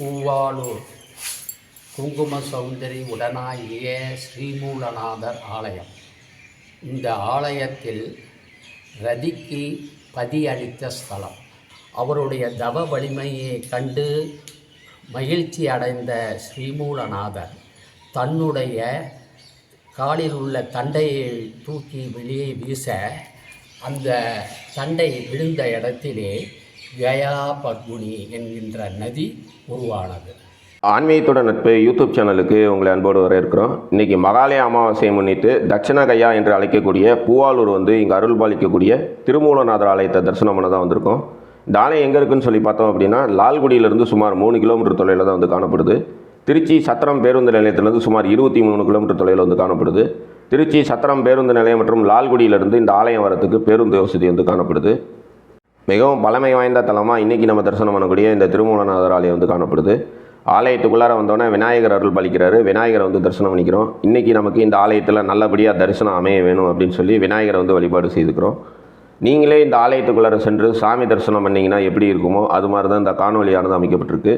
பூவாலூர். குங்கும சௌந்தரி உடனாகிய ஸ்ரீமூலநாதர் ஆலயம். இந்த ஆலயத்தில் ரதிக்கு பதி அளித்த ஸ்தலம். அவருடைய தவ வலிமையை கண்டு மகிழ்ச்சி அடைந்த ஸ்ரீமூலநாதர் தன்னுடைய காலில் உள்ள தண்டையை தூக்கி வெளியே வீச அந்த தண்டை விழுந்த இடத்திலே கயா பத்மினி என்கின்ற நதி உருவானது. ஆன்மீகத்தோட நட்பு யூடியூப் சேனலுக்கு உங்களை அன்போடு வரவேற்கிறோம். இன்றைக்கி மகாலய அமாவாசையை முன்னிட்டு தட்சிண கையா என்று அழைக்கக்கூடிய பூவாலூர் வந்து இங்கே அருள் பாலிக்கக்கூடிய திருமூலநாதர் ஆலயத்தை தரிசனம் பண்ண தான் வந்திருக்கோம். இந்த ஆலயம் எங்கே இருக்குன்னு சொல்லி பார்த்தோம் அப்படின்னா லால்குடியிலேருந்து சுமார் மூணு கிலோமீட்டர் தொலைவில் தான் வந்து காணப்படுது. திருச்சி சத்திரம் பேருந்து நிலையத்திலிருந்து சுமார் இருபத்தி மூணு கிலோமீட்டர் தொலைவில் வந்து காணப்படுது. திருச்சி சத்திரம் பேருந்து நிலையம் மற்றும் லால்குடியிலிருந்து இந்த ஆலயம் வரத்துக்கு பேருந்து வசதி வந்து காணப்படுது. மிகவும் பழமை வாய்ந்த தலமாக இன்றைக்கி நம்ம தரிசனம் பண்ணக்கூடிய இந்த திருமூலநாதர் ஆலயம் வந்து காணப்படுது. ஆலயத்துக்குள்ளார வந்தோடனே விநாயகர் அருள் பலிக்கிறாரு. விநாயகரை வந்து தரிசனம் பண்ணிக்கிறோம். இன்றைக்கி நமக்கு இந்த ஆலயத்தில் நல்லபடியாக தரிசனம் அமைய வேணும் அப்படின்னு சொல்லி விநாயகரை வந்து வழிபாடு செய்துக்கிறோம். நீங்களே இந்த ஆலயத்துக்குள்ளார சென்று சாமி தரிசனம் பண்ணிங்கன்னா எப்படி இருக்குமோ அது மாதிரி தான் இந்த காணொலியானது அமைக்கப்பட்டிருக்கு.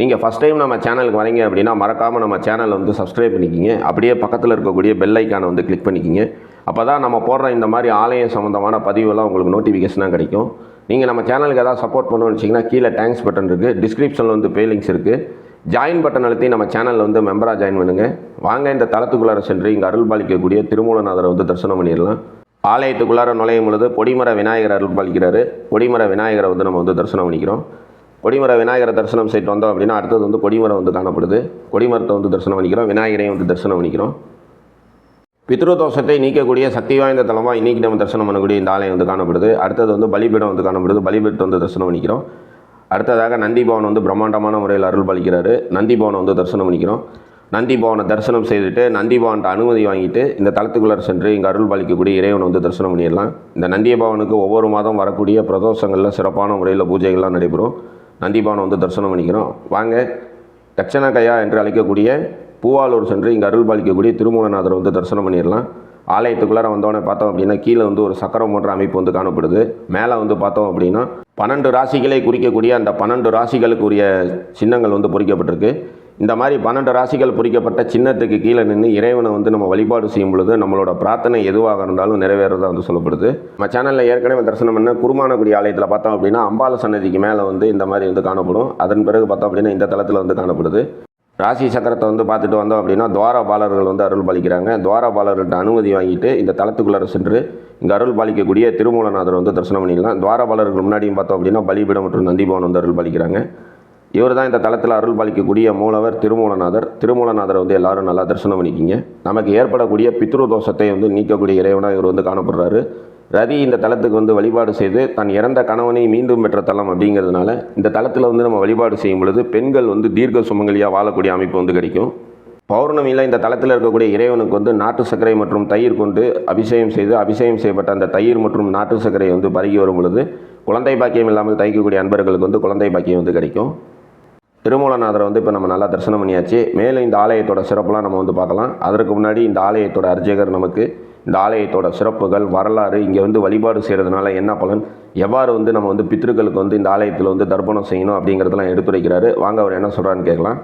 நீங்கள் ஃபஸ்ட் டைம் நம்ம சேனலுக்கு வரீங்க அப்படின்னா மறக்காமல் நம்ம சேனலை வந்து சப்ஸ்கிரைப் பண்ணிக்கிங்க. அப்படியே பக்கத்தில் இருக்கக்கூடிய பெல் ஐக்கானை வந்து கிளிக் பண்ணிக்கிங்க. அப்போ தான் நம்ம போடுற இந்த மாதிரி ஆலயம் சம்மந்தமான பதிவெல்லாம் உங்களுக்கு நோட்டிஃபிகேஷனாக கிடைக்கும். நீங்கள் நம்ம சேனலுக்கு ஏதாவது சப்போர்ட் பண்ணணும்னு வச்சிங்கன்னா கீழே தேங்க்ஸ் பட்டன் இருக்குது டிஸ்கிரிப்ஷனில் வந்து பே லிங்க்ஸ் இருக்குது ஜாயின் பட்டன் அழுத்தி நம்ம சேனலில் வந்து மெம்பராக ஜாயின் பண்ணுங்கள் வாங்க இந்த தளத்துக்குள்ளார சென்று இங்கே அருள் பாலிக்கக்கூடிய திருமூலநாதரை வந்து தரிசனம் பண்ணிடலாம். ஆலயத்துக்குள்ளார நுழையும் பொழுது பொடிமர விநாயகர் அருள் பாலிக்கிறாரு. பொடிமர விநாயகரை வந்து நம்ம வந்து தரிசனம் பண்ணிக்கிறோம். கொடிமர விநாயகரை தரிசனம் செய்துட்டு வந்தோம் அப்படின்னா அடுத்தது வந்து கொடிமரம் வந்து காணப்படுது. கொடிமரத்தை வந்து தரிசனம் பண்ணிக்கிறோம். விநாயகரையும் வந்து தரிசனம் பண்ணிக்கிறோம். பித்ருதோஷத்தை நீக்கக்கூடிய சக்தி வாய்ந்த தலமாக இன்றைக்கி நம்ம தரிசனம் பண்ணக்கூடிய இந்த ஆலயம் வந்து காணப்படுது. அடுத்தது வந்து பலிபீடம் வந்து காணப்படுது. பலிபீடத்தை வந்து தரிசனம் பண்ணிக்கிறோம். அடுத்ததாக நந்தி பவன் வந்து பிரம்மாண்டமான முறையில் அருள் பலிக்கிறாரு. நந்தி பவனை வந்து தரிசனம் பண்ணிக்கிறோம். நந்தி பவனை தரிசனம் செய்துட்டு நந்தி பவன்கிட்ட அனுமதி வாங்கிட்டு இந்த தளத்துக்குள்ளே சென்று இங்கே அருள் பாலிக்கக்கூடிய இறைவனை வந்து தரிசனம் பண்ணிடலாம். இந்த நந்திய பவனுக்கு ஒவ்வொரு மாதம் வரக்கூடிய பிரதோஷங்களில் சிறப்பான முறையில் பூஜைகள்லாம் நடைபெறும். நந்தி பவனை வந்து தரிசனம் பண்ணிக்கிறோம். வாங்க தட்சண கையா என்று அழைக்கக்கூடிய பூவாலூர் சென்று இங்கே அருள் பாலிக்கக்கூடிய திருமூலநாதரை வந்து தரிசனம் பண்ணிடலாம். ஆலயத்துக்குள்ளார வந்தோடனே பார்த்தோம் அப்படின்னா கீழே வந்து ஒரு சக்கரம் போன்ற அமைப்பு வந்து காணப்படுது. மேலே வந்து பார்த்தோம் அப்படின்னா பன்னெண்டு ராசிகளை குறிக்கக்கூடிய அந்த பன்னெண்டு ராசிகளுக்குரிய சின்னங்கள் வந்து பொறிக்கப்பட்டிருக்கு. இந்த மாதிரி பன்னெண்டு ராசிகள் பொறிக்கப்பட்ட சின்னத்துக்கு கீழே நின்று இறைவனை வந்து நம்ம வழிபாடு செய்யும் பொழுது நம்மளோட பிரார்த்தனை எதுவாக இருந்தாலும் நிறைவேறதா வந்து சொல்லப்படுது. நம்ம சேனலில் ஏற்கனவே தரிசனம் பண்ண குருமானகுடி ஆலயத்தில் பார்த்தோம் அப்படின்னா அம்பால சன்னதிக்கு மேலே வந்து இந்த மாதிரி வந்து காணப்படும். அதன் பிறகு பார்த்தோம் அப்படின்னா இந்த தளத்தில் வந்து காணப்படுது. ராசி சக்கரத்தை வந்து பார்த்துட்டு வந்தோம் அப்படின்னா துவாரபாலர்கள் வந்து அருள் பாலிக்கிறாங்க. துவாரபாலர்கள்ட்ட அனுமதி வாங்கிட்டு இந்த தளத்துக்குள்ளார சென்று இங்கே அருள் பாலிக்கக்கூடிய திருமூலநாதர் வந்து தரிசனம் பண்ணிடலாம். துவாரபாலர்கள் முன்னாடியும் பார்த்தோம் அப்படின்னா பலிபீடம் மற்றும் நந்திபவன் வந்து அருள் பாலிக்கிறாங்க. இவர் தான் இந்த தளத்தில் அருள் பாலிக்கக்கூடிய மூலவர் திருமூலநாதர். திருமூலநாதரை வந்து எல்லாரும் நல்லா தரிசனம் பண்ணிக்கிங்க. நமக்கு ஏற்படக்கூடிய பித்ரு தோஷத்தை வந்து நீக்கக்கூடிய இறைவனாக இவர் வந்து காணப்படுறாரு. ரதி இந்த தலத்துக்கு வந்து வழிபாடு செய்து தன் இறந்த கணவனை மீண்டும் பெற்ற தலம் அப்படிங்கிறதுனால இந்த தலத்தில் வந்து நம்ம வழிபாடு செய்யும் பொழுது பெண்கள் வந்து தீர்க்க சுமங்கலியாக வாழக்கூடிய அமைப்பு வந்து கிடைக்கும். பௌர்ணமியில் இந்த தலத்தில் இருக்கக்கூடிய இறைவனுக்கு வந்து நாட்டு சர்க்கரை மற்றும் தயிர் கொண்டு அபிஷேகம் செய்து அபிஷேகம் செய்யப்பட்ட அந்த தயிர் மற்றும் நாட்டு சர்க்கரை வந்து பருகி வரும் பொழுது குழந்தை பாக்கியம் இல்லாமல் தைக்கக்கூடிய அன்பர்களுக்கு வந்து குழந்தை பாக்கியம் வந்து கிடைக்கும். திருமூலநாதரை வந்து இப்போ நம்ம நல்லா தரிசனம் பண்ணியாச்சு. மேலும் இந்த ஆலயத்தோட சிறப்பெல்லாம் நம்ம வந்து பார்க்கலாம். அதற்கு முன்னாடி இந்த ஆலயத்தோட அர்ச்சகர் நமக்கு இந்த ஆலயத்தோட சிறப்புகள் வரலாறு இங்கே வந்து வழிபாடு செய்கிறதுனால என்ன பலன்? எவ்வாறு வந்து நம்ம வந்து பித்ருக்களுக்கு வந்து இந்த ஆலயத்தில் வந்து தர்ப்பணம் செய்யணும் அப்படிங்கிறதெல்லாம் எடுத்துரைக்கிறாரு. வாங்க அவர் என்ன சொல்கிறான்னு கேட்கலாம்.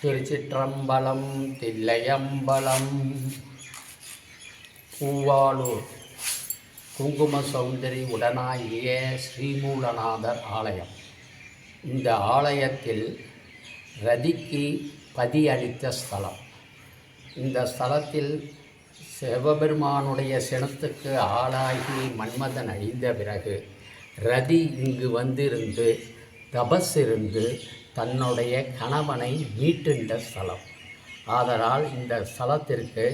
திருச்சிற்றம்பலம் தில்லையம்பலம் பூவாலூர் குங்கும சௌந்தரி உடனாகிய ஸ்ரீமூலநாதர் ஆலயம். இந்த ஆலயத்தில் ரதிக்கு பதியளித்த ஸ்தலம். இந்த ஸ்தலத்தில் சிவபெருமானுடைய சினத்துக்கு ஆளாகி மன்மதன் அழிந்த பிறகு ரதி இங்கு வந்திருந்து தபஸ் இருந்து தன்னுடைய கணவனை மீட்டுண்ட ஸ்தலம். ஆதலால் இந்த ஸ்தலத்திற்கு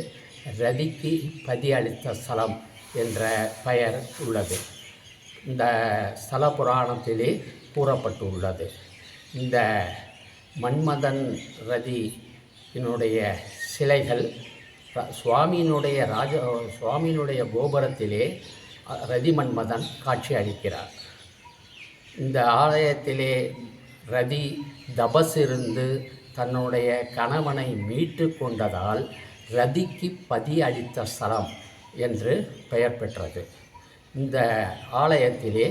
ரதிக்கு பதி அளித்த ஸ்தலம் என்ற பெயர் உள்ளது. இந்த ஸ்தல புராணத்திலே கூறப்பட்டுள்ளது. இந்த மன்மதன் ரதி என்னுடைய சிலைகள். சுவாமியினுடைய ராஜ சுவாமியினுடைய கோபுரத்திலே ரதிமன்மதன் காட்சி அளிக்கிறார். இந்த ஆலயத்திலே ரதி தபஸ் இருந்து தன்னுடைய கணவனை மீட்டு கொண்டதால் ரதிக்கு பதி அளித்த ஸ்தலம் என்று பெயர் பெற்றது. இந்த ஆலயத்திலே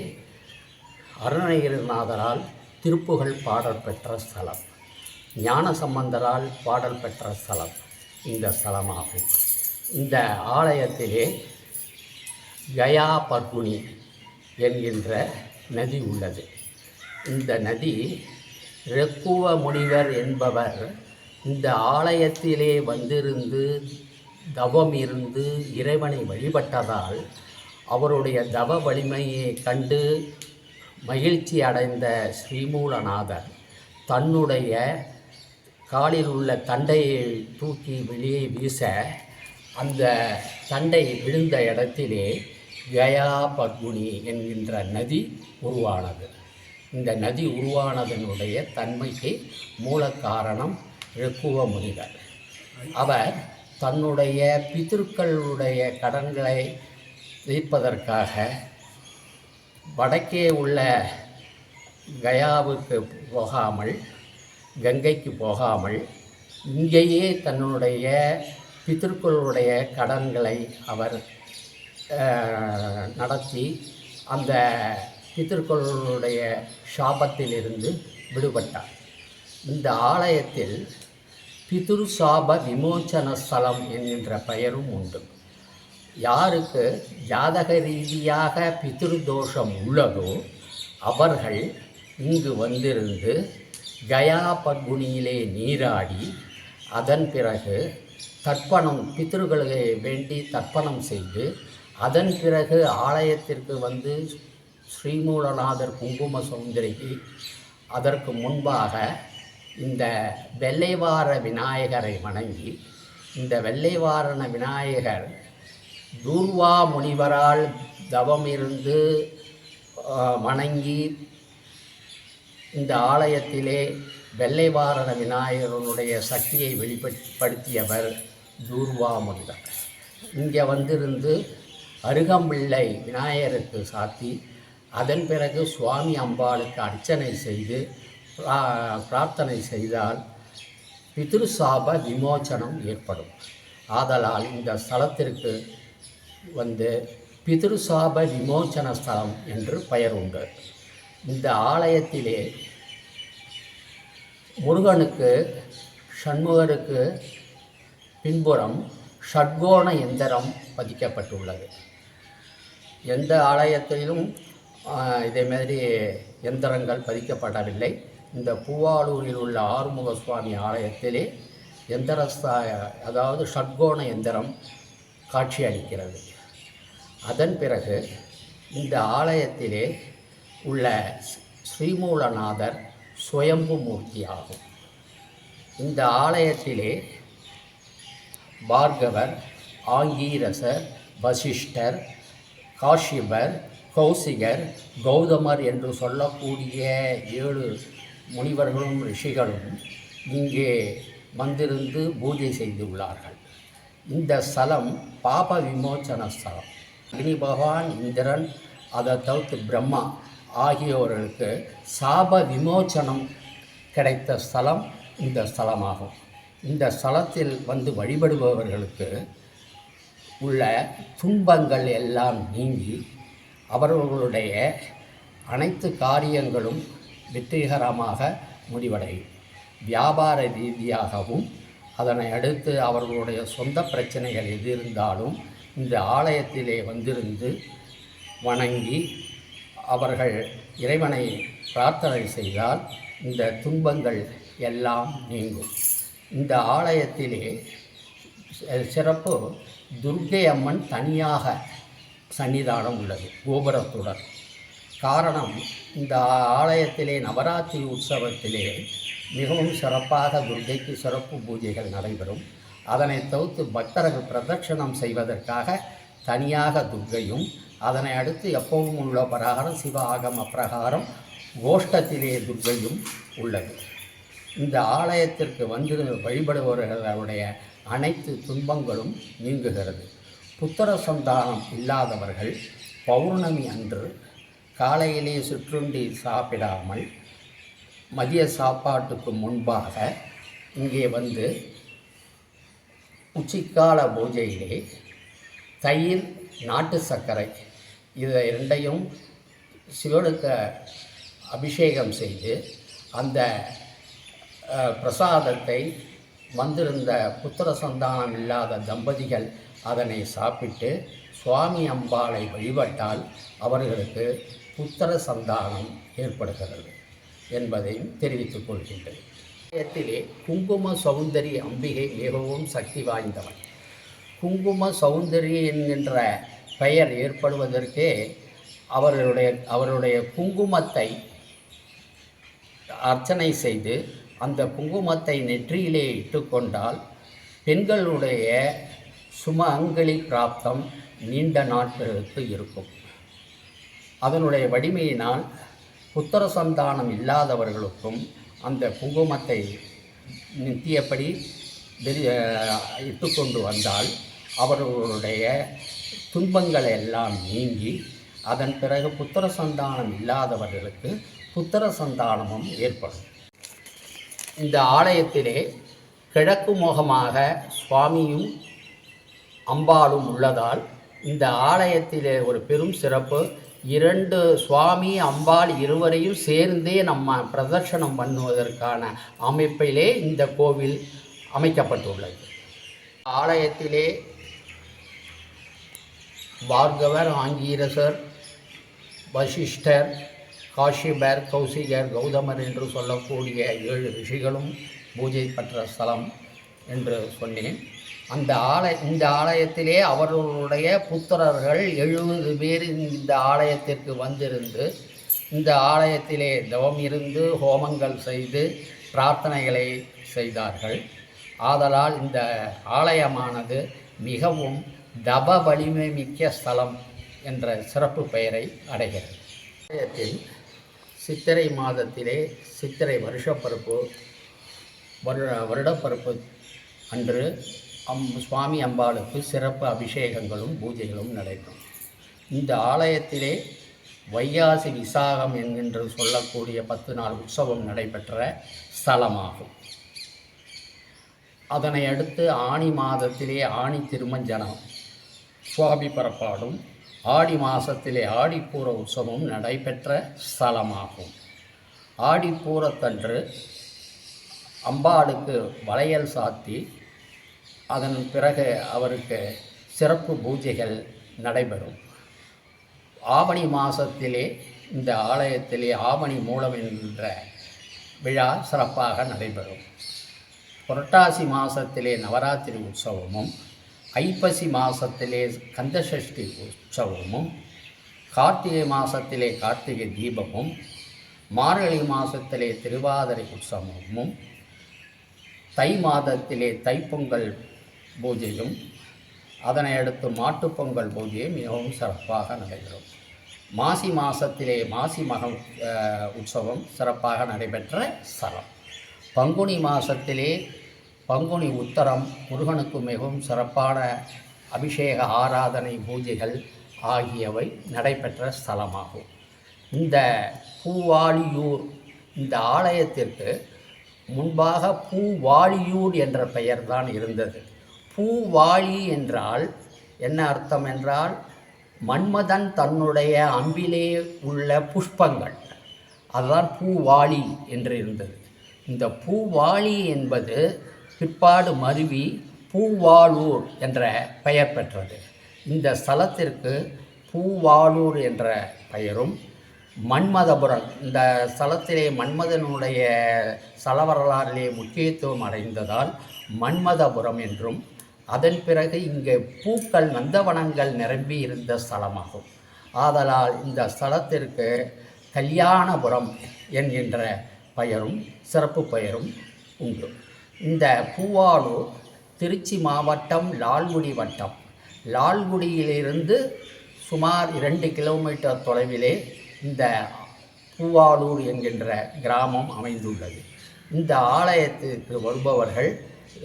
அருணகிரிநாதரால் திருப்புகழ் பாடல் பெற்ற ஸ்தலம் ஞானசம்பந்தரால் பாடல் பெற்ற ஸ்தலம் இந்த ஸ்தலமாகும் இந்த ஆலயத்திலே கயா பர்குனி என்கின்ற நதி உள்ளது. இந்த நதி ரெக்குவ முனிவர் என்பவர் இந்த ஆலயத்திலே வந்திருந்து தவம் இருந்து இறைவனை வழிபட்டதால் அவருடைய தவ வலிமையை கண்டு மகிழ்ச்சி அடைந்த ஸ்ரீமூலநாதர் தன்னுடைய காலில் உள்ள தண்டையை தூக்கி வெளியே வீச அந்த தண்டை விழுந்த இடத்திலே கயா பத்முனி என்கின்ற நதி உருவானது. இந்த நதி உருவானதனுடைய தன்மைக்கு மூல காரணம் ரிக்குவ முனிவர் அவர் தன்னுடைய பித்திருக்களுடைய கடன்களை தீர்ப்பதற்காக வடக்கே உள்ள கயாவுக்கு போகாமல் கங்கைக்கு போகாமல் இங்கேயே தன்னுடைய பித்திருக்களுடைய கடன்களை அவர் நடத்தி அந்த பித்திருக்களுடைய சாபத்திலிருந்து விடுபட்டார். இந்த ஆலயத்தில் பித்ரு சாப விமோச்சன ஸ்தலம் என்கின்ற பெயரும் உண்டு. யாருக்கு ஜாதக ரீதியாக பித்ரு தோஷம் உள்ளதோ அவர்கள் இங்கு வந்திருந்து கயா பங்குனியிலே நீராடி அதன் பிறகு தர்ப்பணம் பித்ருக்களுக்கு வேண்டி தர்ப்பணம் செய்து அதன் பிறகு ஆலயத்திற்கு வந்து ஸ்ரீமூலநாதர் குங்கும சுந்தரிக்கு அதற்கு முன்பாக இந்த வெள்ளைவார விநாயகரை வணங்கி இந்த வெள்ளைவாரண விநாயகர் தூர்வா முனிவரால் தவம் இருந்து வணங்கி இந்த ஆலயத்திலே வெள்ளைவாரண விநாயகருடைய சக்தியை வெளிப்படுத்தியவர் தூர்வா முனிவர். இங்கே வந்திருந்து அருகம்பிள்ளை விநாயகருக்கு சாத்தி அதன் பிறகு சுவாமி அம்பாளுக்கு அர்ச்சனை செய்து பிரார்த்தனை செய்தால் பிதிருசாப விமோச்சனம் ஏற்படும். ஆதலால் இந்த ஸ்தலத்திற்கு வந்து பிதிருசாப விமோச்சன ஸ்தலம் என்று பெயர் உண்டு. இந்த ஆலயத்திலே முருகனுக்கு சண்முகருக்கு பின்புறம் ஷட்கோண எந்திரம் பதிக்கப்பட்டுள்ளது. எந்த ஆலயத்திலும் இதே மாதிரி எந்திரங்கள் பதிக்கப்படவில்லை. இந்த பூவாலூரில் உள்ள ஆறுமுக சுவாமி ஆலயத்திலே எந்திரஸ்தா அதாவது ஷட்கோண எந்திரம் காட்சி அளிக்கிறது அதன் பிறகு இந்த ஆலயத்திலே உள்ள ஸ்ரீமூலநாதர் சுயம்பு மூர்த்தி ஆகும் இந்த ஆலயத்திலே பார்கவர் ஆங்கீரசர் வசிஷ்டர் காஷிபர் கௌசிகர் கௌதமர் என்று சொல்லக்கூடிய ஏழு முனிவர்களும் ரிஷிகளும் இங்கே வந்திருந்து பூஜை செய்துள்ளார்கள் இந்த ஸ்தலம் பாப விமோச்சன ஸ்தலம். அக்னி பகவான் இந்திரன் அதை தவிர்த்து பிரம்மா ஆகியோர்களுக்கு சாப விமோச்சனம் கிடைத்த ஸ்தலம் இந்த ஸ்தலமாகும். இந்த ஸ்தலத்தில் வந்து வழிபடுபவர்களுக்கு உள்ள துன்பங்கள் எல்லாம் நீங்கி அவர்களுடைய அனைத்து காரியங்களும் வெற்றிகரமாக முடிவடையும். வியாபார ரீதியாகவும் அதனை அடுத்து அவர்களுடைய சொந்த பிரச்சனைகள் எது இருந்தாலும் இந்த ஆலயத்திலே வந்திருந்து வணங்கி அவர்கள் இறைவனை பிரார்த்தனை செய்தால் இந்த துன்பங்கள் எல்லாம் நீங்கும். இந்த ஆலயத்திலே சிறப்பு துர்க்கை அம்மன் தனியாக சன்னிதானம் உள்ளது கோபுரத்துடன். காரணம் இந்த ஆலயத்திலே நவராத்திரி உற்சவத்திலே மிகவும் சிறப்பாக துர்க்கைக்கு சிறப்பு பூஜைகள் நடைபெறும். அதனை தவிர்த்து பக்தர்கள் பிரதட்சணம் செய்வதற்காக தனியாக துர்க்கையும் அதனை அடுத்து எப்பவும் உள்ள பிரகாரம் சிவ ஆகம பிரகாரம் கோஷ்டத்திலே துர்கையும் உள்ளது. இந்த ஆலயத்திற்கு வந்து வழிபடுபவர்களுடைய அனைத்து துன்பங்களும் நீங்குகிறது. புத்திர சந்தானம் இல்லாதவர்கள் பௌர்ணமி அன்று காலையிலே சுற்றுண்டி சாப்பிடாமல் மதிய சாப்பாட்டுக்கு முன்பாக இங்கே வந்து உச்சிக்கால பூஜையிலே தயிர் நாட்டு சர்க்கரை இதை இரண்டையும் சிவனுக்கு அபிஷேகம் செய்து அந்த பிரசாதத்தை வந்திருந்த புத்திர சந்தானம் இல்லாத தம்பதிகள் அதனை சாப்பிட்டு சுவாமி அம்பாளை வழிபட்டால் அவர்களுக்கு புத்திர சந்தானம் ஏற்படுகிறது என்பதையும் தெரிவித்துக் கொள்கின்றது ஆலயத்திலே குங்கும சௌந்தரி அம்பிகை மிகவும் சக்தி வாய்ந்தவன். குங்கும சௌந்தரி என்கின்ற பெயர் ஏற்படுவதற்கே அவர்களுடைய அவருடைய குங்குமத்தை அர்ச்சனை செய்து அந்த குங்குமத்தை நெற்றியிலே இட்டுக்கொண்டால் பெண்களுடைய சுமங்கலி பிராப்தம் நீண்ட நாட்களுக்கு இருக்கும். அதனுடைய வலிமையினால் புத்திர சந்தானம் இல்லாதவர்களுக்கும் அந்த குங்குமத்தை நித்தியப்படி இட்டுக்கொண்டு வந்தால் அவர்களுடைய துன்பங்கள் எல்லாம் நீங்கி அதன் பிறகு புத்திர சந்தானம் இல்லாதவர்களுக்கு புத்திர சந்தானமும் ஏற்படும். இந்த ஆலயத்திலே கிழக்கு முகமாக சுவாமியும் அம்பாளும் உள்ளதால் இந்த ஆலயத்திலே ஒரு பெரும் சிறப்பு. இரண்டு சுவாமி அம்பாள் இருவரையும் சேர்ந்தே நம்ம பிரதர்ஷனம் பண்ணுவதற்கான அமைப்பிலே இந்த கோவில் அமைக்கப்பட்டுள்ளது. ஆலயத்திலே பார்கவர் ஆங்கீரசர் வசிஷ்டர் காஷிபர் கௌசிகர் கௌதமர் என்று சொல்லக்கூடிய ஏழு ரிஷிகளும் பூஜை பெற்ற ஸ்தலம் என்று சொன்னேன். அந்த ஆலய இந்த ஆலயத்திலே அவர்களுடைய புத்திரர்கள் எழுபது பேர் இந்த ஆலயத்திற்கு வந்திருந்து இந்த ஆலயத்திலே தவம் இருந்து ஹோமங்கள் செய்து பிரார்த்தனைகளை செய்தார்கள். ஆதலால் இந்த ஆலயமானது மிகவும் தப வலிமை மிக்க ஸ்தலம் என்ற சிறப்பு பெயரை அடைகிறது. ஆலயத்தில் சித்திரை மாதத்திலே சித்திரை வருஷப்பருப்பு வருட வருடப்பருப்பு அன்று அம் சுவாமி அம்பாளுக்கு சிறப்பு அபிஷேகங்களும் பூஜைகளும் நடைபெறும். இந்த ஆலயத்திலே வைகாசி விசாகம் என்கின்ற சொல்லக்கூடிய பத்து நாள் உற்சவம் நடைபெற்ற ஸ்தலமாகும். அதனை அடுத்து ஆணி மாதத்திலே ஆணி திருமஞ்சனம். சுவாமி பரப்பாடும் ஆடி மாதத்திலே ஆடிப்பூர உற்சவம் நடைபெற்ற ஸ்தலமாகும். ஆடிப்பூரத்தன்று அம்பாளுக்கு வளையல் சாத்தி அதன் பிறகு அவருக்கு சிறப்பு பூஜைகள் நடைபெறும். ஆவணி மாதத்திலே இந்த ஆலயத்திலே ஆவணி மூலம் என்ற விழா சிறப்பாக நடைபெறும். புரட்டாசி மாதத்திலே நவராத்திரி உற்சவமும் ஐப்பசி மாதத்திலே கந்தசஷ்டி உற்சவமும் கார்த்திகை மாதத்திலே கார்த்திகை தீபமும் மார்கழி மாதத்திலே திருவாதிரை உற்சவமும் தை மாதத்திலே தைப்பொங்கல் பூஜையும் அதனை அடுத்து மாட்டுப்பொங்கல் பூஜையும் மிகவும் சிறப்பாக நடைபெறும். மாசி மாதத்திலே மாசி மக உற்சவம் சிறப்பாக நடைபெற்ற சரம். பங்குனி மாதத்திலே பங்குனி உத்தரம் முருகனுக்கு மிகவும் சிறப்பான அபிஷேக ஆராதனை பூஜைகள் ஆகியவை நடைபெற்ற ஸ்தலமாகும். இந்த பூவாளியூர் இந்த ஆலயத்திற்கு முன்பாக பூவாளியூர் என்ற பெயர்தான் இருந்தது. பூவாளி என்றால் என்ன அர்த்தம் என்றால் மன்மதன் தன்னுடைய அம்பிலே உள்ள புஷ்பங்கள். அதுதான் பூவாளி என்று இருந்தது. இந்த பூவாளி என்பது பிற்பாடு மருவி பூவாளூர் என்ற பெயர் பெற்றது. இந்த ஸ்தலத்திற்கு பூவாளூர் என்ற பெயரும் மன்மதபுரம் இந்த ஸ்தலத்திலே மன்மதனுடைய ஸ்தல வரலாறிலே முக்கியத்துவம் அடைந்ததால் மன்மதபுரம் என்றும் அதன் பிறகு இங்கே பூக்கள் நந்தவனங்கள் நிரம்பி இருந்த ஸ்தலமாகும். ஆதலால் இந்த ஸ்தலத்திற்கு கல்யாணபுரம் என்கின்ற பெயரும் சிறப்பு பெயரும் உண்டு. இந்த பூவாலூர் திருச்சி மாவட்டம் லால்குடி வட்டம். லால்குடியிலிருந்து சுமார் இரண்டு கிலோமீட்டர் தொலைவிலே இந்த பூவாலூர் என்கின்ற கிராமம் அமைந்துள்ளது. இந்த ஆலயத்திற்கு வருபவர்கள்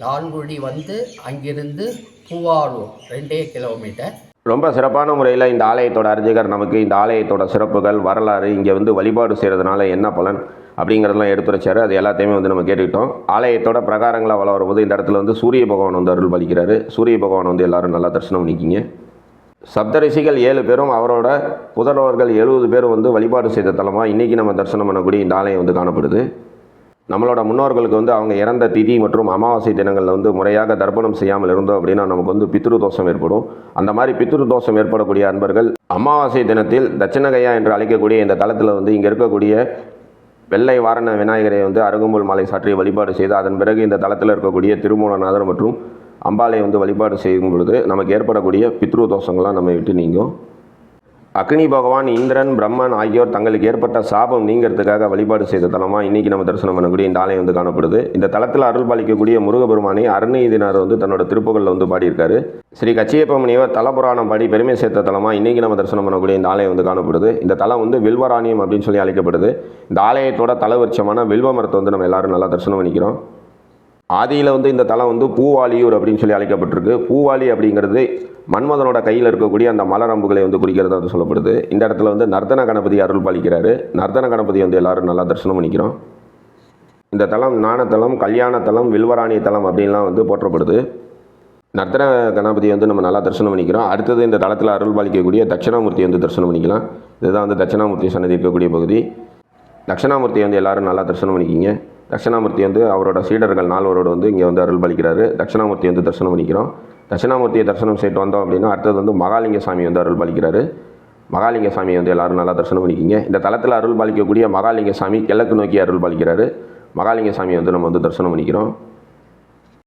லால்குடி வந்து அங்கிருந்து பூவாலூர் ரெண்டே கிலோமீட்டர். ரொம்ப சிறப்பான முறையில் இந்த ஆலயத்தோட அர்ஜகர் நமக்கு இந்த ஆலயத்தோட சிறப்புகள் வரலாறு இங்கே வந்து வழிபாடு செய்கிறதுனால என்ன பலன்? அப்படிங்கிறதெல்லாம் எடுத்துரைச்சாரு. அது எல்லாத்தையுமே வந்து நம்ம கேட்டுக்கிட்டோம். ஆலயத்தோட பிரகாரங்களாக வள வரும்போது இந்த இடத்துல வந்து சூரிய பகவான் வந்து அருள் பலிக்கிறாரு. சூரிய பகவான் வந்து எல்லாரும் நல்லா தரிசனம் பண்ணிக்கிங்க. சப்தரிஷிகள் ஏழு பேரும் அவரோட புதல்வர்கள் எழுபது பேரும் வந்து வழிபாடு செய்த தலமாக இன்றைக்கி நம்ம தரிசனம் பண்ணக்கூடிய இந்த ஆலயம் வந்து காணப்படுது. நம்மளோட முன்னோர்களுக்கு வந்து அவங்க இறந்த திதி மற்றும் அமாவாசை தினங்களில் வந்து முறையாக தர்ப்பணம் செய்யாமல் இருந்தோம் அப்படின்னா நமக்கு வந்து பித்ரு தோஷம் ஏற்படும். அந்த மாதிரி பித்ரு தோஷம் ஏற்படக்கூடிய அன்பர்கள் அமாவாசை தினத்தில் தட்சிணகையா என்று அழைக்கக்கூடிய இந்த தளத்தில் வந்து இங்கே இருக்கக்கூடிய வெள்ளை வாரண விநாயகரை வந்து அருகம்புல் மாலை சாற்றி வழிபாடு செய்து அதன் பிறகு இந்த தளத்தில் இருக்கக்கூடிய திருமூலநாதர் மற்றும் அம்பாளை வந்து வழிபாடு செய்யும் பொழுது நமக்கு ஏற்படக்கூடிய பித்ரு தோஷங்கள்லாம் நம்ம விட்டு நீங்கும். அக்னி பகவான் இந்திரன் பிரம்மன் ஆகியோர் தங்களுக்கு ஏற்பட்ட சாபம் நீங்கிறதுக்காக வழிபாடு செய்த தலமாக இன்றைக்கி நம்ம தரிசனம் பண்ணக்கூடிய இந்த ஆலயம் வந்து காணப்படுது. இந்த தலத்தில் அருள் பாலிக்கக்கூடிய முருகபெருமானை அருணகிரினார் வந்து தன்னோட திருப்புகளில் வந்து பாடியிருக்காரு. ஸ்ரீ கச்சியப்ப முனிவர் தலபுராணம் பாடி பெருமை சேர்த்த தலமாக இன்றைக்கி நம்ம தரிசனம் பண்ணக்கூடிய இந்த ஆலயம் வந்து காணப்படுது. இந்த தலம் வந்து வில்வராணியம் அப்படின்னு சொல்லி அழைக்கப்படுது. இந்த ஆலயத்தோட தலவருஷமான வில்வ மரத்தை வந்து நம்ம எல்லாரும் நல்லா தரிசனம் பண்ணிக்கிறோம். ஆதியில் வந்து இந்த தலம் வந்து பூவாலியூர் அப்படின்னு சொல்லி அழைக்கப்பட்டிருக்கு. பூவாலி அப்படிங்கிறது மன்மதனோட கையில் இருக்கக்கூடிய அந்த மலரம்புகளை வந்து குறிக்கிறது வந்து சொல்லப்படுது. இந்த இடத்துல வந்து நர்தன கணபதி அருள் பாலிக்கிறாரு. நர்தன கணபதி வந்து எல்லாரும் நல்லா தரிசனம் பண்ணிக்கிறோம். இந்த தலம் ஞானத்தலம் கல்யாணத்தலம் வில்வராணி தலம் அப்படின்லாம் வந்து போற்றப்படுது. நர்த்தன கணபதி வந்து நம்ம நல்லா தரிசனம் பண்ணிக்கிறோம். அடுத்தது இந்த தளத்தில் அருள் பாலிக்கக்கூடிய தட்சிணாமூர்த்தி வந்து தரிசனம் பண்ணிக்கலாம். இதுதான் வந்து தட்சிணாமூர்த்தி சன்னதி இருக்கக்கூடிய பகுதி. தட்சிணாமூர்த்தி வந்து எல்லாரும் நல்லா தரிசனம் பண்ணிக்கிங்க. தட்சிணாமூர்த்தி வந்து அவரோட சீடர்கள் நால்வரோட வந்து இங்கே வந்து அருள் பலிக்கிறாரு தட்சிணாமூர்த்தி வந்து தரிசனம் பண்ணிக்கிறோம் தட்சிணாமூர்த்தியை தரிசனம் செய்துட்டு வந்தோம் அப்படின்னா அடுத்தது வந்து மகாலிங்க சாமி வந்து அருள் பலிக்கிறாரு மகாலிங்க சாமியை வந்து எல்லாரும் நல்லா தரிசனம் பண்ணிக்கிங்க இந்த தளத்தில் அருள் பாலிக்கக்கூடிய மகாலிங்க சாமி கிழக்கு நோக்கி அருள் பாலிக்கிறாரு மகாலிங்க சாமியை வந்து நம்ம வந்து தரிசனம் பண்ணிக்கிறோம்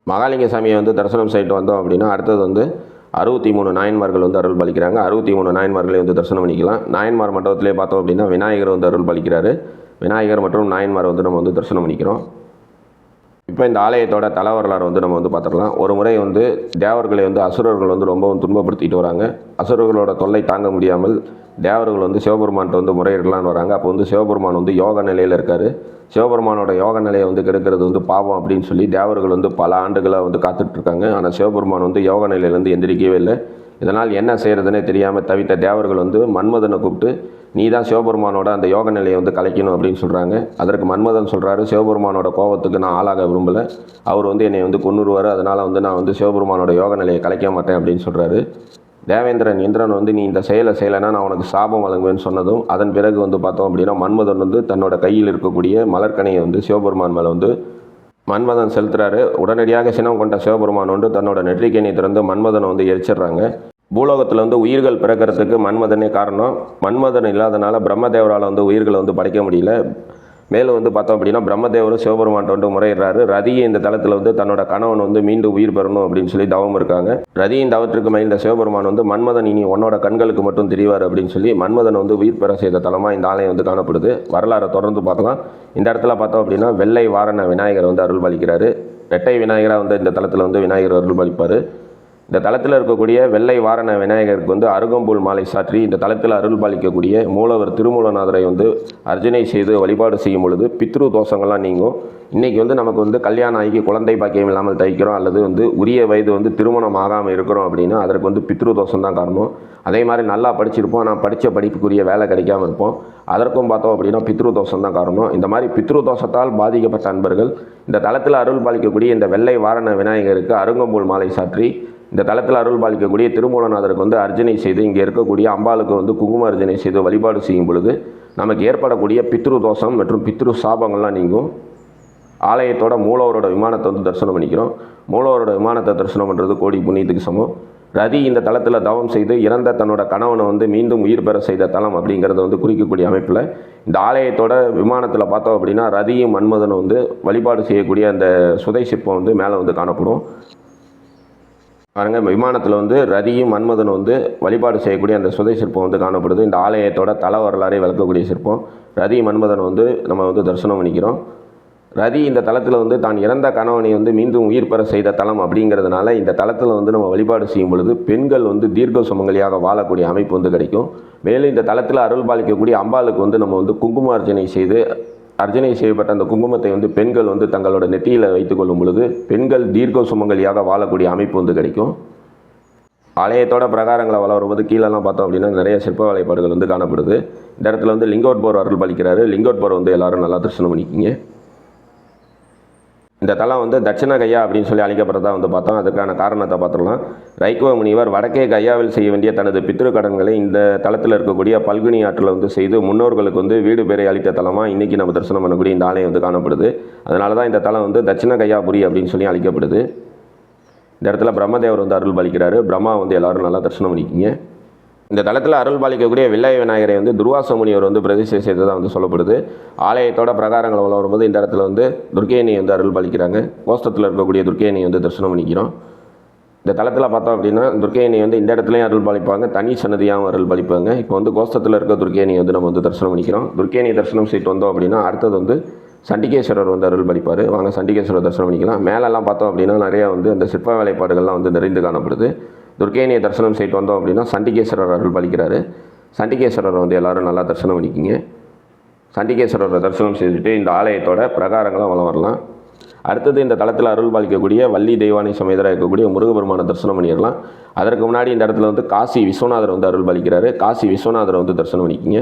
மகாலிங்க சாமியை வந்து தரிசனம் செய்துட்டு வந்தோம் அப்படின்னா அடுத்தது வந்து அறுபத்தி மூணு நாயன்மார்கள் வந்து அருள் பாலிக்கிறாங்க அறுபத்தி மூணு நாயன்மார்களை வந்து தரிசனம் பண்ணிக்கலாம் நாயன்மார் மண்டபத்திலே பார்த்தோம் அப்படின்னா விநாயகர் வந்து அருள் பாலிக்கிறாரு விநாயகர் மற்றும் நாயன்மாரை வந்து நம்ம வந்து தரிசனம் பண்ணிக்கிறோம். இப்போ இந்த ஆலயத்தோட தல வரலாறு வந்து நம்ம வந்து பார்த்துக்கலாம் ஒரு முறை வந்து தேவர்களை வந்து அசுரர்கள் வந்து ரொம்பவும் துன்பப்படுத்திட்டு வராங்க. அசுரர்களோட தொல்லை தாங்க முடியாமல் தேவர்கள் வந்து சிவபெருமான்கிட்ட வந்து முறையிடலான்னு வராங்க. அப்போ வந்து சிவபெருமான் வந்து யோக நிலையில் இருக்கார். சிவபெருமானோட யோக நிலையை வந்து கெடுக்கிறது வந்து பாவம் அப்படின்னு சொல்லி தேவர்கள் வந்து பல ஆண்டுகளாக வந்து காத்துட்ருக்காங்க ஆனால் சிவபெருமான் வந்து யோக நிலையிலேருந்து எந்திரிக்கவே இல்லை. இதனால் என்ன செய்கிறதுனே தெரியாமல் தவித்த தேவர்கள் வந்து மன்மதனை கூப்பிட்டு நீ தான் சிவபெருமானோட அந்த யோக நிலையை வந்து கலைக்கணும் அப்படின்னு சொல்கிறாங்க அதற்கு மன்மதன் சொல்கிறாரு சிவபெருமானோட கோபத்துக்கு நான் ஆளாக விரும்பலை. அவர் வந்து என்னை வந்து கொண்டுருவார் அதனால் வந்து நான் வந்து சிவபெருமானோட யோக நிலையை கலைக்க மாட்டேன் அப்படின்னு சொல்கிறாரு தேவேந்திரன் இந்திரன் வந்து நீ இந்த செயலை செய்யலைன்னா நான் உனக்கு சாபம் வழங்குவேன்னு சொன்னதும் அதன் பிறகு வந்து பார்த்தோம் அப்படின்னா மன்மதன் வந்து தன்னோட கையில் இருக்கக்கூடிய மலர்கனையை வந்து சிவபெருமான் மேலே வந்து மன்மதன் செலுத்துறாரு. உடனடியாக சினம் கொண்ட சிவபெருமான் வந்து தன்னோட நெற்றிக்கேணியை திறந்து மன்மதனை வந்து எரிச்சிடுறாங்க. பூலோகத்தில் வந்து உயிர்கள் பிறக்கிறதுக்கு மன்மதனே காரணம். மன்மதன் இல்லாதனால பிரம்மதேவரால் வந்து உயிர்களை வந்து படைக்க முடியல. மேலும் வந்து பார்த்தோம் அப்படின்னா பிரம்மதேவரும் சிவபெருமான்ட்ட வந்து முறையிடுறாரு. ரதியை இந்த தளத்தில் வந்து தன்னோட கணவன் வந்து மீண்டும் உயிர் பெறணும் அப்படின்னு சொல்லி தவம் இருக்காங்க. ரதியின் தவத்திற்கு மகிழ்ந்த சிவபெருமான் வந்து மன்மதன் இனி உன்னோட கண்களுக்கு மட்டும் தெரிவார் அப்படின்னு சொல்லி மன்மதன் வந்து உயிர் பெற செய்த தலமாக இந்த ஆலயம் வந்து காணப்படுது. வரலாறை தொடர்ந்து பார்க்கலாம். இந்த இடத்துல பார்த்தோம் அப்படின்னா வெள்ளை வாரண விநாயகர் வந்து அருள் பாலிக்கிறாரு ரெட்டை விநாயகராக வந்து இந்த தளத்தில் வந்து விநாயகர் அருள் பாலிப்பார் இந்த தளத்தில் இருக்கக்கூடிய வெள்ளை வாரண விநாயகருக்கு வந்து அருகம்புல் மாலை சாற்றி இந்த தளத்தில் அருள் பாலிக்கக்கூடிய மூலவர் திருமூலநாதரை வந்து அர்ச்சனை செய்து வழிபாடு செய்யும் பொழுது பித்ரு தோஷங்கள்லாம் நீங்கும். இன்றைக்கி வந்து நமக்கு வந்து கல்யாணம் ஆகி குழந்தை பாக்கியம் இல்லாமல் தவிக்கிறோம் அல்லது வந்து உரிய வயது வந்து திருமணம் ஆகாமல் இருக்கிறோம் அப்படின்னா அதற்கு வந்து பித்ரு தோஷம் தான் காரணம். அதே மாதிரி நல்லா படிச்சிருப்போம். ஆனால் படித்த படிப்புக்குரிய வேலை கிடைக்காம இருப்போம். அதற்கும் பார்த்தோம் அப்படின்னா பித்ரு தோஷம் தான் காரணம். இந்த மாதிரி பித்ரு தோஷத்தால் பாதிக்கப்பட்ட அன்பர்கள் இந்த தளத்தில் அருள் பாலிக்கக்கூடிய இந்த வெள்ளை வாரண விநாயகருக்கு அருங்கம்பூல் மாலை சாற்றி இந்த தளத்தில் அருள் பாலிக்கக்கூடிய திருமூலநாதருக்கு வந்து அர்ச்சனை செய்து இங்கே இருக்கக்கூடிய அம்பாளுக்கு வந்து குங்கும அர்ச்சனை செய்து வழிபாடு செய்யும் பொழுது நமக்கு ஏற்படக்கூடிய பித்ரு தோஷம் மற்றும் பித்ரு சாபங்கள்லாம் நீங்கும். ஆலயத்தோட மூலவரோட விமானத்தை வந்து தரிசனம் பண்ணிக்கிறோம். மூலவரோட விமானத்தை தரிசனம் பண்ணுறது கோடி புண்ணியத்துக்கு சமம். ரதி இந்த தளத்தில் தவம் செய்து இறந்த தன்னோட கணவனை வந்து மீண்டும் உயிர் பெற செய்த தலம் அப்படிங்கிறத வந்து குறிக்கக்கூடிய அமைப்பில் இந்த ஆலயத்தோட விமானத்தில் பார்த்தோம் அப்படின்னா ரதியும் மன்மதனும் வந்து வழிபாடு செய்யக்கூடிய அந்த சுதை சிற்பம் வந்து மேலே வந்து காணப்படும். பாருங்க விமானத்தில் வந்து ரதியும் மன்மதனும் வந்து வழிபாடு செய்யக்கூடிய அந்த சுதை சிற்பம் வந்து காணப்படுது. இந்த ஆலயத்தோட தல வரலாறை விளக்கக்கூடிய சிற்பம். ரதி மன்மதன் வந்து நம்ம வந்து தரிசனம் பண்ணிக்கிறோம். ரதி இந்த தளத்தில் வந்து தான் இறந்த கணவனை வந்து மீண்டும் உயிர் பெற செய்த தளம் அப்படிங்கிறதுனால இந்த தளத்தில் வந்து நம்ம வழிபாடு செய்யும் பொழுது பெண்கள் வந்து தீர்க்க சுமங்கலியாக வாழக்கூடிய அமைப்பு வந்து கிடைக்கும். மேலும் இந்த தளத்தில் அருள் பாலிக்கக்கூடிய அம்பாளுக்கு வந்து நம்ம வந்து குங்குமார்ஜனை செய்து அர்ச்சனை செய்யப்பட்ட அந்த குங்குமத்தை வந்து பெண்கள் வந்து தங்களோட நெற்றியில் வைத்துக்கொள்ளும் பொழுது பெண்கள் தீர்க்க சுமங்கலியாக வாழக்கூடிய அமைப்பு வந்து கிடைக்கும். ஆலயத்தோட பிரகாரங்களை வளரும்போது கீழெல்லாம் பார்த்தோம் அப்படின்னா நிறைய சிற்ப வேலைப்பாடுகள் வந்து காணப்படுது. இந்த இடத்துல வந்து லிங்கோட்போர் அருள் பலிக்கிறாரு. லிங்கோட்போர் வந்து எல்லாரும் நல்லா தரிசனம் பண்ணிக்கிங்க. இந்த தலம் வந்து தட்சிண கையா அப்படின்னு சொல்லி அழைக்கப்படுறதா வந்து பார்த்தோம். அதுக்கான காரணத்தை பார்த்துடலாம். ரைக்குவ முனிவர் வடக்கே கையாவில் செய்ய வேண்டிய தனது பித்ரு கடன்களை இந்த தலத்தில் இருக்கக்கூடிய பல்குனி ஆற்றில் வந்து செய்து முன்னோர்களுக்கு வந்து வீடு பேரை அளித்த தலமாக இன்றைக்கி நம்ம தரிசனம் பண்ணக்கூடிய இந்த ஆலயம் வந்து காணப்படுது. அதனால தான் இந்த தலம் வந்து தட்சிண கையாபுரி அப்படின்னு சொல்லி அழைக்கப்படுது. இந்த இடத்துல பிரம்மதேவர் வந்து அருள் பலிக்கிறாரு பிரம்மா வந்து எல்லோரும் நல்லா தரிசனம் பண்ணிக்கிங்க. இந்த தளத்தில் அருள் பாலிக்கக்கூடிய வில்லை விநாயகரை வந்து துர்வாச முனிவர் வந்து பிரதிஷ்டை செய்ததாக வந்து சொல்லப்படுது. ஆலயத்தோட பிரகாரங்கள் உள்ள வரும்போது இந்த இடத்துல வந்து துர்கேணி வந்து அருள் பாலிக்கிறாங்க. கோஷ்டத்தில் இருக்கக்கூடிய துர்கேணி வந்து தரிசனம் பண்ணிக்கிறோம். இந்த தளத்தில் பார்த்தோம் அப்படின்னா துர்கேணி வந்து இந்த இடத்துலையும் அருள் பாலிப்பாங்க தனி சன்னதியாகவும் அருள் பாலிப்பாங்க. இப்போ வந்து கோஷ்டத்தில் இருக்க துர்கேணி வந்து நம்ம வந்து தரிசனம் பண்ணிக்கிறோம். துர்கேணி தரிசனம் செய்துட்டு வந்தோம் அப்படின்னா அடுத்தது வந்து சண்டிகேஸ்வரர் வந்து அருள் பலிப்பார். வாங்க சண்டிகேஸ்வரர் தரிசனம் பண்ணிக்கலாம். மேலெல்லாம் பார்த்தோம் அப்படின்னா நிறையா வந்து அந்த சிற்ப வேலைப்பாடுகள்லாம் வந்து நிறைந்து காணப்படுது. துர்க்கேணியை தரிசனம் செய்யிட்டு வந்தோம் அப்படின்னா சண்டிகேஸ்வரர் அருள் பலிக்கிறாரு. சண்டிகேஸ்வரர் வந்து எல்லாரும் நல்லா தரிசனம் பண்ணிக்கிங்க. சண்டிகேஸ்வரரை தரிசனம் செய்துட்டு இந்த ஆலயத்தோட பிரகாரங்களும் வளம் வரலாம். அடுத்தது இந்த தளத்தில் அருள் பாலிக்கக்கூடிய வள்ளி தெய்வானை சமேதராக இருக்கக்கூடிய முருகபெருமான தரிசனம் பண்ணிடலாம். அதற்கு முன்னாடி இந்த இடத்துல வந்து காசி விஸ்வநாதர் வந்து அருள் பாலிக்கிறாரு. காசி விஸ்வநாதரை வந்து தரிசனம் பண்ணிக்கிங்க.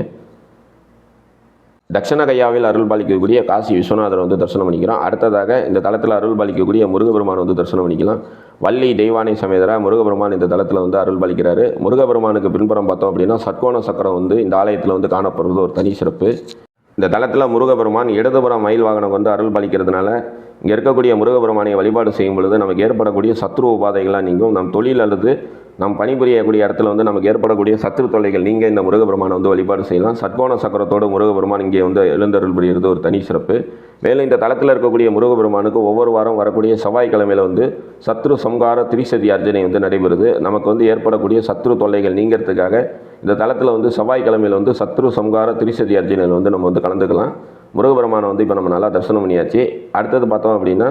தட்சண கையாவில் அருள் பாலிக்கக்கூடிய காசி விஸ்வநாதர் வந்து தரிசனம் பண்ணிக்கிறோம் அடுத்ததாக இந்த தளத்தில் அருள் பாலிக்கக்கூடிய முருகபெருமான் வந்து தரிசனம் பண்ணிக்கலாம். வள்ளி தெய்வானை சமேதரா முருகபெருமான் இந்த தளத்தில் வந்து அருள் பாலிக்கிறாரு முருகபெருமானுக்கு பின்புறம் பார்த்தோம் அப்படின்னா சட்கோண சக்கரம் வந்து இந்த ஆலயத்தில் வந்து காணப்படுறது ஒரு தனி சிறப்பு. இந்த தளத்தில் முருகபெருமான் இடதுபுறம் மயில் வாகனம் வந்து அருள் பாலிக்கிறதுனால இங்கே இருக்கக்கூடிய முருகபெருமானை வழிபாடு செய்யும் பொழுது நமக்கு ஏற்படக்கூடிய சத்ரு உபாதைகளாக நீங்கும். நம் தொழில் அல்லது நாம் பணிபுரியக்கூடிய இடத்துல வந்து நமக்கு ஏற்படக்கூடிய சத்ரு தொல்லைகள் நீங்கள் இந்த முருகபெருமானை வந்து வழிபாடு செய்யலாம். சட்கோண சக்கரத்தோடு முருகபெருமான் இங்கே வந்து எழுந்தருள் புரிகிறது ஒரு தனி சிறப்பு. மேலும் இந்த தளத்தில் இருக்கக்கூடிய முருகபெருமானுக்கு ஒவ்வொரு வாரம் வரக்கூடிய செவ்வாய்க்கிழமையில் வந்து சத்ரு சம்கார திரிசதி அர்ஜனை வந்து நடைபெறுது. நமக்கு வந்து ஏற்படக்கூடிய சத்ரு தொல்லைகள் நீங்கிறதுக்காக இந்த தளத்தில் வந்து செவ்வாய்க்கிழமையில் வந்து சத்ரு சம்கார திரிசதி அர்ஜனையில் வந்து நம்ம வந்து கலந்துக்கலாம். முருகபெருமானை வந்து இப்போ நம்ம நல்லா தரிசனம் பண்ணியாச்சு. அடுத்தது பார்த்தோம் அப்படின்னா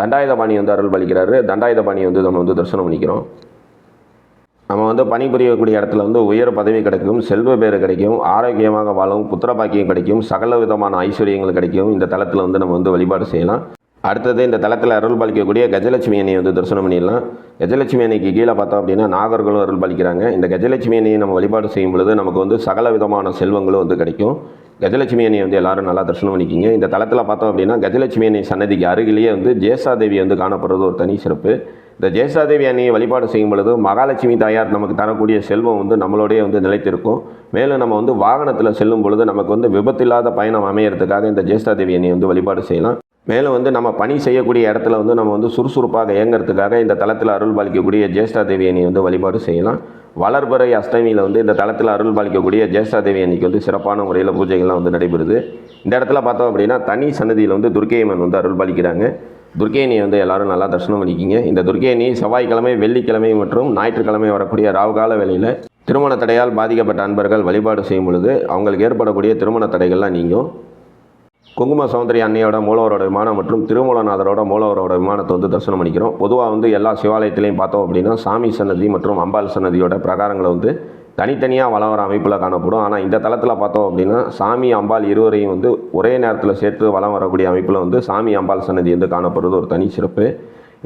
தண்டாயுதபாணி வந்து அருள் பலிக்கிறாரு. தண்டாயுதபாணி வந்து நம்ம வந்து தரிசனம் பண்ணிக்கிறோம். நம்ம வந்து பணிபுரியக்கூடிய இடத்துல வந்து உயர் பதவி கிடைக்கும் செல்வ பேர் கிடைக்கும் ஆரோக்கியமாக வாழும் புத்திரபாக்கியம் கிடைக்கும் சகல விதமான ஐஸ்வர்யங்கள் கிடைக்கும். இந்த தளத்தில் வந்து நம்ம வந்து வழிபாடு செய்யலாம். அடுத்தது இந்த தளத்தில் அருள் பாலிக்கக்கூடிய கஜலட்சுமி அணியை வந்து தரிசனம் பண்ணிடலாம். கஜலட்சுமி அன்னைக்கு கீழே பார்த்தோம் அப்படின்னா நாகர்களும் அருள் பாலிக்கிறாங்க. இந்த கஜலட்சுமி அணியை நம்ம வழிபாடு செய்யும் பொழுது நமக்கு வந்து சகல விதமான செல்வங்களும் வந்து கிடைக்கும். கஜலட்சுமி அணியை வந்து எல்லாரும் நல்லா தரிசனம் பண்ணிக்கிங்க. இந்த தளத்தில் பார்த்தோம் அப்படின்னா கஜலட்சுமி அணி சன்னதிக்கு அருகிலேயே வந்து ஜேசாதேவி வந்து காணப்படுறது ஒரு தனி சிறப்பு. இந்த ஜெயசாதேவி அன்னையை வழிபாடு செய்யும் பொழுது மகாலட்சுமி தாயார் நமக்கு தரக்கூடிய செல்வம் வந்து நம்மளோடய வந்து நிலைத்திருக்கும். மேலும் நம்ம வந்து வாகனத்தில் செல்லும் பொழுது நமக்கு வந்து விபத்தில்லாத பயணம் அமையறதுக்காக இந்த ஜெயசாதேவி அன்னையை வந்து வழிபாடு செய்யலாம். மேலும் வந்து நம்ம பணி செய்யக்கூடிய இடத்துல வந்து நம்ம வந்து சுறுசுறுப்பாக இயங்கிறதுக்காக இந்த தளத்தில் அருள் பாலிக்கக்கூடிய ஜேஷ்டாதேவி அன்னையை வந்து வழிபாடு செய்யலாம். வளர்பறை அஷ்டமியில் வந்து இந்த தளத்தில் அருள் பாலிக்கக்கூடிய ஜேஷ்டாதேவி அன்னைக்கு வந்து சிறப்பான முறையில் பூஜைகள்லாம் வந்து நடைபெறுது. இந்த இடத்துல பார்த்தோம் அப்படின்னா தனி சன்னதியில் வந்து துர்க்கையம்மன் வந்து அருள் பாலிக்கிறாங்க. துர்க்கேணியை வந்து எல்லாரும் நல்லா தரிசனம் பண்ணிக்கிங்க. இந்த துர்க்கேணி செவ்வாய்க்கிழமை வெள்ளிக்கிழமை மற்றும் ஞாயிற்றுக்கிழமை வரக்கூடிய ராவுகால வேலையில் திருமண தடையால் பாதிக்கப்பட்ட அன்பர்கள் வழிபாடு செய்யும் பொழுது அவங்களுக்கு ஏற்படக்கூடிய திருமண தடைகள்லாம் நீங்கும். குங்கும சௌந்தரி அன்னையோட மூலவரோட விமானம் மற்றும் திருமூலநாதரோட மூலவரோட விமானத்தை வந்து தரிசனம் பண்ணிக்கிறோம். பொதுவாக வந்து எல்லா சிவாலயத்திலையும் பார்த்தோம் அப்படின்னா சாமி சன்னதி மற்றும் அம்பாள் சன்னதியோட பிரகாரங்களை வந்து தனித்தனியாக வளம் வர அமைப்பில் காணப்படும். ஆனால் இந்த தளத்தில் பார்த்தோம் அப்படின்னா சாமி அம்பாள் இருவரையும் வந்து ஒரே நேரத்தில் சேர்த்து வளம் வரக்கூடிய அமைப்பில் வந்து சாமி அம்பாள் சன்னதி வந்து காணப்படுறது ஒரு தனி சிறப்பு.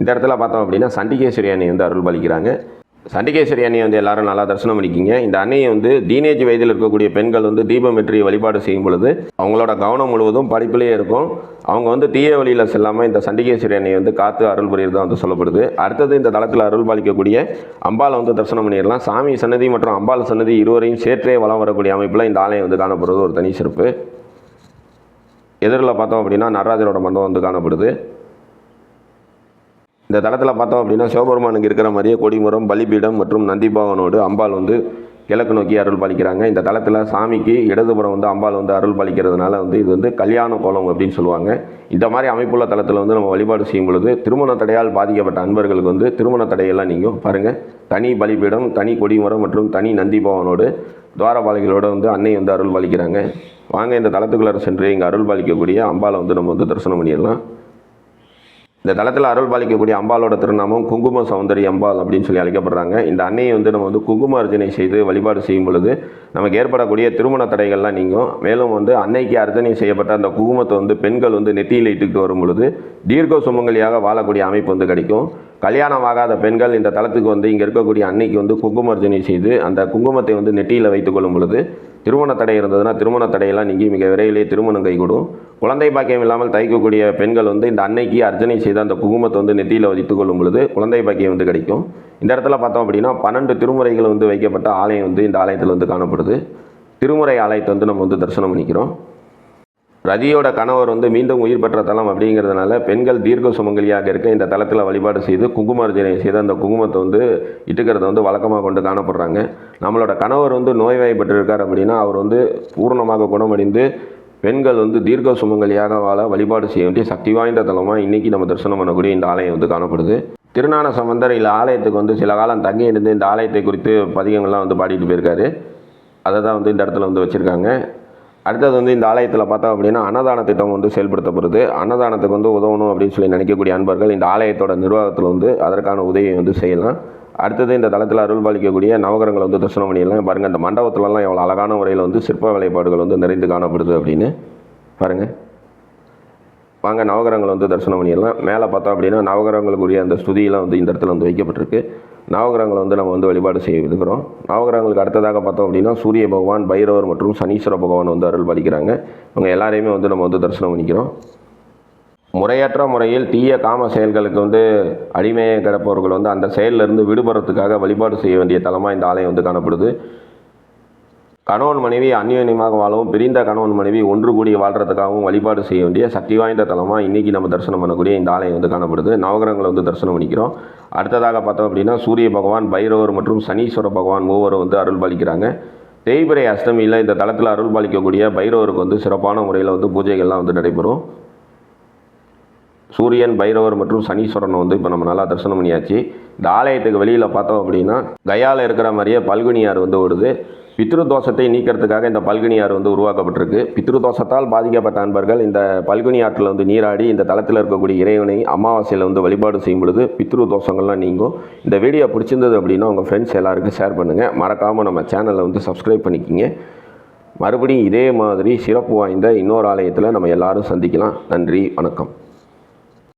இந்த இடத்துல பார்த்தோம் அப்படின்னா சண்டிகேஸ்வரி அன்னை வந்து அருள் பலிக்கிறாங்க சண்டிகேஸ்வரி அன்னையை வந்து எல்லாரும் நல்லா தரிசனம் பண்ணிக்கிங்க. இந்த அன்னையை வந்து டீனேஜ் வயதில் இருக்கக்கூடிய பெண்கள் வந்து தீபம் வெற்றி வழிபாடு செய்யும் பொழுது அவங்களோட கவனம் முழுவதும் படிப்பிலேயே இருக்கும். அவங்க வந்து தீய வழியில் செல்லாமல் இந்த சண்டிகேஸ்வரி அன்னையை வந்து காத்து அருள் புரியுறதா வந்து சொல்லப்படுது. அடுத்தது இந்த தளத்தில் அருள் பாலிக்கக்கூடிய அம்பாளை வந்து தரிசனம் பண்ணிடலாம். சாமி சன்னதி மற்றும் அம்பாள் சன்னதி இருவரையும் சேற்றே வளம் வரக்கூடிய அமைப்பில் இந்த ஆலயம் வந்து காணப்படுறது. ஒரு தனி சிறப்பு. எதிரில் பார்த்தோம் அப்படின்னா நடராஜரோட மண்டபம் வந்து காணப்படுது. இந்த தளத்தில் பார்த்தோம் அப்படின்னா சிவபெருமானுக்கு இருக்கிற மாதிரியே கொடிமரம் பலிபீடம் மற்றும் நந்திபவனோடு அம்பாள் வந்து கிழக்கு நோக்கி அருள் பாலிக்கிறாங்க. இந்த தளத்தில் சாமிக்கு இடதுபுறம் வந்து அம்பாள் வந்து அருள் பாலிக்கிறதுனால வந்து இது வந்து கல்யாண கோலம் அப்படின்னு சொல்லுவாங்க. இந்த மாதிரி அமைப்புள்ள தளத்தில் வந்து நம்ம வழிபாடு செய்யும் பொழுது திருமண தடையால் பாதிக்கப்பட்ட அன்பர்களுக்கு வந்து திருமண தடையெல்லாம் நீங்கள் பாருங்கள் தனி பலிபீடம் தனி கொடிமரம் மற்றும் தனி நந்திபவனோடு துவாரபாலிகளோடு வந்து அன்னை வந்து அருள் பாலிக்கிறாங்க. வாங்க இந்த தளத்துக்குள்ளார சென்று இங்கே அருள் பாலிக்கக்கூடிய அம்பாளை வந்து நம்ம வந்து தரிசனம் பண்ணிடலாம். இந்த தளத்தில் அருள் பாலிக்கக்கூடிய அம்பாளோட திருநாமம் குங்கும சௌந்தரி அம்பாள் அப்படின்னு சொல்லி அழைக்கப்படுறாங்க. இந்த அன்னையை வந்து நம்ம வந்து குங்கும அர்ச்சனை செய்து வழிபாடு செய்யும் பொழுது நமக்கு ஏற்படக்கூடிய திருமண தடைகள்லாம் நீங்கும். மேலும் வந்து அன்னைக்கு அர்ச்சனை செய்யப்பட்ட அந்த குங்குமத்தை வந்து பெண்கள் வந்து நெத்தியில் இட்டுக்கிட்டு வரும் பொழுது தீர்க்க சுமங்கலியாக வாழக்கூடிய அமைப்பு வந்து கிடைக்கும். கல்யாணம் ஆகாத பெண்கள் இந்த தளத்துக்கு வந்து இங்கே இருக்கக்கூடிய அன்னைக்கு வந்து குங்குமர்ஜனை செய்து அந்த குங்குமத்தை வந்து நெட்டியில் வைத்துக்கொள்ளும் பொழுது திருமண தடை இருந்ததுன்னா திருமண தடையெல்லாம் நீங்கி மிக விரைவிலே திருமணம் கைகூடும். குழந்தை பாக்கியம் இல்லாமல் தைக்கக்கூடிய பெண்கள் வந்து இந்த அன்னைக்கு அர்ச்சனை செய்து அந்த குங்குமத்தை வந்து நெத்தியில் வைத்துக்கொள்ளும் கொள்ளும் பொழுது குழந்தை பாக்கியம் வந்து கிடைக்கும். இந்த இடத்துல பார்த்தோம் அப்படின்னா பன்னெண்டு திருமுறைகள் வந்து வைக்கப்பட்ட ஆலயம் வந்து இந்த ஆலயத்தில் வந்து காணப்படுது. திருமுறை ஆலயத்தை வந்து நம்ம வந்து தரிசனம் பண்ணிக்கிறோம். ரதியோட கணவர் வந்து மீண்டும் உயிர் பெற்ற தலம் அப்படிங்கிறதுனால பெண்கள் தீர்க்க சுமங்கலியாக இருக்க இந்த தலத்தில் வழிபாடு செய்து குங்குமார்ஜனை செய்து அந்த குங்குமத்தை வந்து இட்டுக்கிறத வந்து வழக்கமாக கொண்டு காணப்படுறாங்க. நம்மளோட கணவர் வந்து நோய்வாய்ப்பட்டிருக்கார் அப்படின்னா அவர் வந்து பூர்ணமாக குணமடைந்து பெண்கள் வந்து தீர்க்க சுமங்கலியாக வாழ வழிபாடு செய்ய வேண்டிய சக்தி வாய்ந்த தலமாக இன்றைக்கி நம்ம தரிசனம் பண்ணக்கூடிய இந்த ஆலயம் வந்து காணப்படுது. திருநான சம்பந்தர் இல்லை ஆலயத்துக்கு வந்து சில காலம் தங்கி இருந்து இந்த ஆலயத்தை குறித்து பதிகங்கள்லாம் வந்து பாடிட்டு போயிருக்காரு. அதை தான் வந்து இந்த இடத்துல வந்து வச்சுருக்காங்க. அடுத்தது வந்து இந்த ஆலயத்தில் பார்த்தோம் அப்படின்னா அன்னதான திட்டம் வந்து செயல்படுத்தப்படுது. அன்னதானத்துக்கு வந்து உதவணும் அப்படின்னு சொல்லி நினைக்கக்கூடிய அன்பர்கள் இந்த ஆலயத்தோட நிர்வாகத்தில் வந்து அதற்கான உதவியை வந்து செய்யலாம். அடுத்தது இந்த தளத்தில் அருள் பாலிக்கக்கூடிய நவகரங்களை வந்து தரிசனம் பண்ணிடலாம். பாருங்கள் இந்த மண்டபத்துலலாம் எவ்வளோ அழகான முறையில் வந்து சிற்ப வேலைப்பாடுகள் வந்து நிறைந்து காணப்படுது அப்படின்னு. பாருங்கள் வாங்க நவகிரகங்களை வந்து தரிசனம் பண்ணிடலாம். மேலே பார்த்தோம் அப்படின்னா நவகிரகங்களுக்குரிய அந்த ஸ்துதியெல்லாம் வந்து இந்த இடத்துல வந்து வைக்கப்பட்டிருக்கு. நவகிரகங்களை வந்து நம்ம வந்து வழிபாடு செய்ய இருக்கிறோம். நவகிரகங்களுக்கு அடுத்ததாக பார்த்தோம் அப்படின்னா சூரிய பகவான் பைரவர் மற்றும் சனீஸ்வர பகவான் வந்து அருள் பாலிக்கிறாங்க. இவங்க எல்லாரையுமே வந்து நம்ம வந்து தரிசனம் பண்ணிக்கிறோம். முறையற்ற முறையில் தீய காம செயல்களுக்கு வந்து அடிமையை கிடப்பவர்கள் வந்து அந்த செயலிலிருந்து விடுபடுறதுக்காக வழிபாடு செய்ய வேண்டிய தலமாக இந்த ஆலயம் வந்து காணப்படுது. கணவன் மனைவி அந்யோன்யமாக வாழவும் பிரிந்த கணவன் மனைவி ஒன்று கூடி வாழ்கிறதுக்காகவும் வழிபாடு செய்ய வேண்டிய சக்தி வாய்ந்த தலமாக இன்றைக்கி நம்ம தரிசனம் பண்ணக்கூடிய இந்த ஆலயம் வந்து காணப்படுது. நவகிரகங்களை வந்து தரிசனம் பண்ணிக்கிறோம். அடுத்ததாக பார்த்தோம் அப்படின்னா சூரிய பகவான் பைரவர் மற்றும் சனீஸ்வர பகவான் மூவரும் வந்து அருள் பாலிக்கிறாங்க. தேய்பிரை அஷ்டமியில் இந்த தளத்தில் அருள் பாலிக்கக்கூடிய பைரவருக்கு வந்து சிறப்பான முறையில் வந்து பூஜைகள்லாம் வந்து நடைபெறும். சூரியன் பைரவர் மற்றும் சனீஸ்வரனை வந்து இப்போ நம்ம நல்லா தரிசனம் பண்ணியாச்சு. இந்த ஆலயத்துக்கு வெளியில் பார்த்தோம் அப்படின்னா கயாவில் இருக்கிற மாதிரியே பல்குனியார் வந்து ஓடுது. பித்ரு தோஷத்தை நீக்கிறதுக்காக இந்த பல்குனி ஆறு வந்து உருவாக்கப்பட்டிருக்கு. பித்ரு தோஷத்தால் பாதிக்கப்பட்ட அன்பர்கள் இந்த பல்குனி ஆற்றில் வந்து நீராடி இந்த தளத்தில் இருக்கக்கூடிய இறைவனை அமாவாசையில் வந்து வழிபாடு செய்யும் பொழுது பித்ரு தோஷங்கள்லாம் நீங்கும். இந்த வீடியோ பிடிச்சிருந்தது அப்படின்னா உங்கள் ஃப்ரெண்ட்ஸ் எல்லாருக்கும் ஷேர் பண்ணுங்கள் மறக்காமல் நம்ம சேனலை வந்து சப்ஸ்கிரைப் பண்ணிக்கிங்க. மறுபடியும் இதே மாதிரி சிறப்பு வாய்ந்த இன்னொரு ஆலயத்தில் நம்ம எல்லாரும் சந்திக்கலாம். நன்றி வணக்கம்.